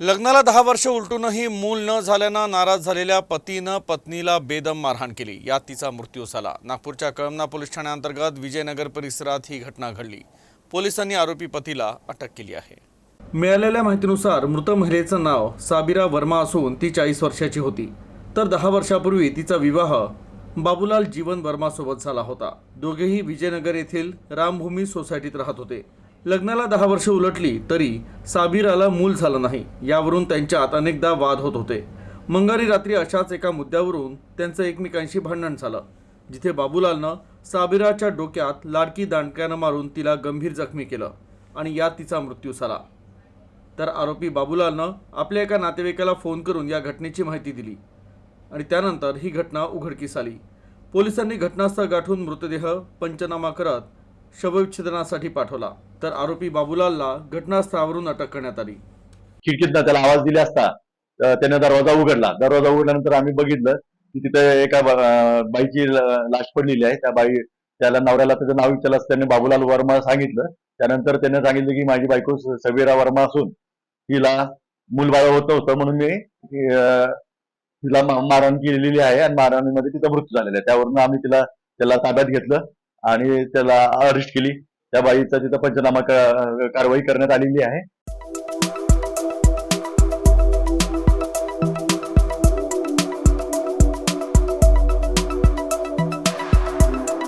लग्नाला दहा वर्ष उलटूनही मूल न झाल्यानं नाराज झालेल्या पतीनं पत्नीला बेदम मारहाण केली. यात तिचा मृत्यू झाला. नागपूरच्या कळमना पोलीस ठाण्याअंतर्गत विजयनगर परिसरात ही घटना घडली. पोलिसांनी आरोपी पतीला अटक केली आहे. मिळालेल्या माहितीनुसार मृत महिलेचं नाव साबिरा वर्मा असून ती चाळीस वर्षाची होती. तर दहा वर्षापूर्वी तिचा विवाह बाबूलाल जीवन वर्मासोबत झाला होता. दोघेही विजयनगर येथील रामभूमी सोसायटीत राहत होते. लग्नाला दहा वर्ष उलटली तरी साबिराला मूल झालं नाही. यावरून त्यांच्यात अनेकदा वाद होत होते. मंगळवारी रात्री अशाच एका मुद्द्यावरून त्यांचं एकमेकांशी भांडण झालं जिथे बाबूलालनं साबिराच्या डोक्यात लाडकी दांडक्यानं मारून तिला गंभीर जखमी केलं आणि यात तिचा मृत्यू झाला. तर आरोपी बाबूलालनं आपल्या एका नातेवाईकाला फोन करून या घटनेची माहिती दिली आणि त्यानंतर ही घटना उघडकीस आली. पोलिसांनी घटनास्थळ गाठून मृतदेह पंचनामा करत शवविच्छेदनासाठी पाठवला तर आरोपी बाबूलालला घटनास्थळावरून अटक करण्यात आली. खिडकीतनं त्याला आवाज दिला असता त्याने दरवाजा उघडला. दरवाजा उघडल्यानंतर आम्ही बघितलं की तिथे एका बाईची लाश पडलेली आहे. त्या बाई त्याला नवऱ्याला त्याचं नाव विचारलं असतं त्याने बाबूलाल वर्मा सांगितलं. त्यानंतर त्याने सांगितलं की माझी बायको स- वर्मा असून तिला मूलबाळ होत होतं म्हणून मी तिला मारहाण केलेली आहे आणि मारहाणीमध्ये तिचा मृत्यू झालेला आहे. त्यावरून आम्ही तिला त्याला ताब्यात घेतलं. आणि त्याला अरेस्ट केली. त्या बाईचा तिथं पंचनामा कारवाई करण्यात आलेली आहे.